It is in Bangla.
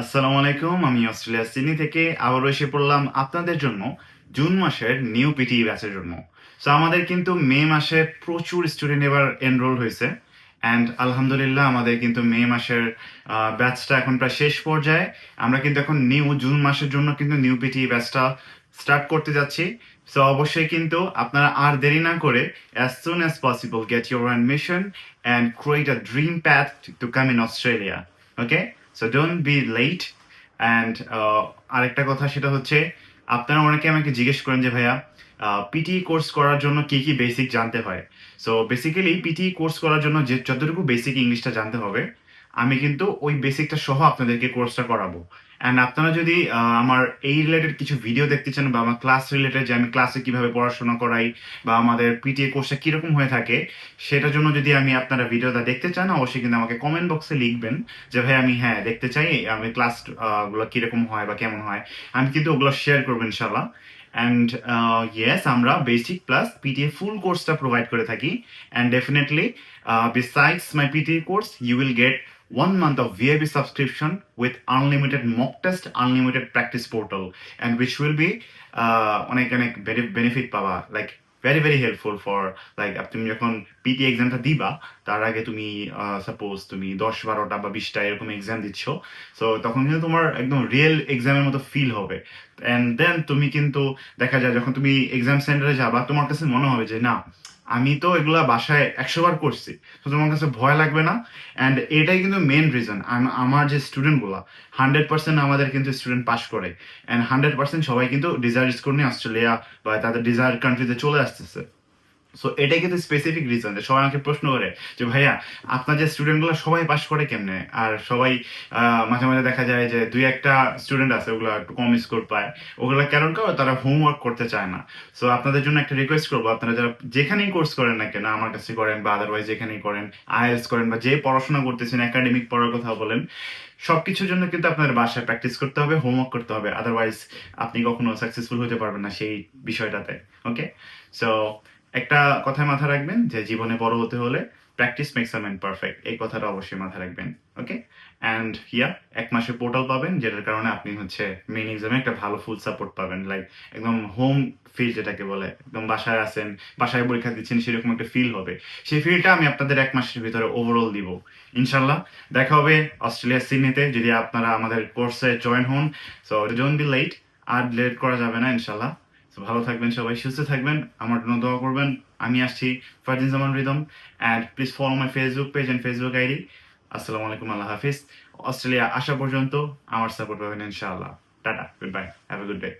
আসসালামু আলাইকুম, আমি অস্ট্রেলিয়া সিডনি থেকে আবারও এসে পড়লাম আপনাদের জন্য জুন মাসের নিউ পিটি ব্যাচের জন্য। সো আমাদের কিন্তু মে মাসে প্রচুর স্টুডেন্ট এবার এনরোল হয়েছে অ্যান্ড আলহামদুলিল্লাহ আমাদের কিন্তু মে মাসের ব্যাচটা এখন প্রায় শেষ পর্যায়ে। আমরা কিন্তু এখন নিউ জুন মাসের জন্য কিন্তু নিউ পিটি ব্যাচটা স্টার্ট করতে যাচ্ছি। সো অবশ্যই কিন্তু আপনারা আর দেরি না করে as soon as possible get your admission and create a dream path to come in Australia okay so don't be late and আরেকটা কথা সেটা হচ্ছে, আপনারা অনেকে আমাকে জিজ্ঞেস করেন যে ভাইয়া পিটি কোর্স করার জন্য কি কি বেসিক জানতে হয়? সো বেসিক্যালি পিটি কোর্স করার জন্য যে, যতটুকু বেসিক ইংলিশটা জানতে হবে, আমি কিন্তু ওই বেসিকটা সহ আপনাদেরকে কোর্সটা করাবো। অ্যান্ড আপনারা যদি আমার এই রিলেটেড কিছু ভিডিও দেখতে চান বা আমার ক্লাস রিলেটেড যে আমি ক্লাসে কীভাবে পড়াশোনা করাই বা আমাদের পিটিএ কোর্সটা কীরকম হয়ে থাকে, সেটার জন্য যদি আমি আপনারা ভিডিওটা দেখতে চান, অবশ্যই কিন্তু আমাকে কমেন্ট বক্সে লিখবেন যে, ভাই, আমি হ্যাঁ দেখতে চাই, আমি ক্লাসগুলো কীরকম হয় বা কেমন হয়? আমি কিন্তু ওগুলো শেয়ার করব ইনশাল্লাহ অ্যান্ড ইয়েস আমরা বেসিক প্লাস পিটিএ ফুল কোর্সটা প্রোভাইড করে থাকি। And definitely besides my PTE course you will get one month of subscription subscription unlimited unlimited mock test, unlimited practice portal, and which will be uh, অনেক অনেক বেনিফিট পাবা like very very helpful for like তুমি যখন পিটি এক্সামটা দিবা তার আগে তুমি সাপোজ তুমি দশ বারোটা বা বিশটা এরকম এক্সাম দিচ্ছ সো তখন কিন্তু তোমার একদম রিয়েল এক্সামের মতো ফিল হবে। অ্যান্ড দেন তুমি কিন্তু দেখা যায় যখন তুমি এক্সাম সেন্টারে যাবা তোমার কাছে মনে হবে যে না আমি তো এগুলা বাসায় একশো বার করছি, তো তোমার কাছে ভয় লাগবে না? অ্যান্ড এটাই কিন্তু মেন রিজন আমার যে স্টুডেন্টগুলো হান্ড্রেড পার্সেন্ট আমাদের কিন্তু স্টুডেন্ট পাস করে। অ্যান্ড হান্ড্রেড পার্সেন্ট সবাই কিন্তু ডিজায়ার স্কোর নিয়ে অস্ট্রেলিয়া বা তাদের ডিজায়ার কান্ট্রিতে চলে আসতেছে। সো এটাই কিন্তু স্পেসিফিক রিজন যে সবাই আমাকে প্রশ্ন করে যে, ভাইয়া, আপনার যে স্টুডেন্টগুলো সবাই পাস করে কেমনে? আর সবাই মাঝে মাঝে দেখা যায় যে দুই একটা স্টুডেন্ট আছে, ওগুলো একটু কম স্কোর পায়। ওগুলো কারণ কারও তারা হোমওয়ার্ক করতে চায় না। সো আপনাদের জন্য একটা রিকোয়েস্ট করব, আপনারা যারা যেখানেই কোর্স করেন না কেন, আমার কাছে করেন বা আদারওয়াইজ যেখানেই করেন আইএলস করেন বা যে পড়াশোনা করতেছেন একাডেমিক পড়ার কথা বলেন, সবকিছুর জন্য কিন্তু আপনার বাসায় প্র্যাকটিস করতে হবে হোমওয়ার্ক করতে হবে। আদারওয়াইজ আপনি কখনো সাকসেসফুল হতে পারবেন না সেই বিষয়টাতে। ওকে সো একটা কথায় মাথা রাখবেন যে জীবনে বড় হতে হলে practice makes a man perfect এই কথাটা অবশ্যই মাথায় রাখবেন ওকে অ্যান্ড হিয়া এক মাসের পোর্টাল পাবেন, যেটার কারণে আপনি হচ্ছে মেন এক্সামে একটা ভালো ফুল সাপোর্ট পাবেন। লাইক একদম হোম ফিল যেটাকে বলে, একদম বাসায় আছেন, বাসায় পরীক্ষা দিচ্ছেন, সেরকম একটা ফিল হবে। সেই ফিলটা আমি আপনাদের এক মাসের ভিতরে ওভারঅল দিব। ইনশাল্লাহ দেখা হবে অস্ট্রেলিয়া সিডনিতে, যদি আপনারা আমাদের কোর্সে জয়েন হন। সো ডোন্ট বি লেট আর লেট করা যাবে না ইনশাল্লাহ তো ভালো থাকবেন সবাই, সুস্থ থাকবেন। আমার জন্য দোয়া করবেন। আমি আসছি Fardin Zaman Ridom and please follow my Facebook page and Facebook ID আসসালামু আলাইকুম, আল্লাহ হাফিজ। অস্ট্রেলিয়া আসা পর্যন্ত আমার সাপোর্ট পাবেন ইনশাআল্লাহ। Tata good bye have a good day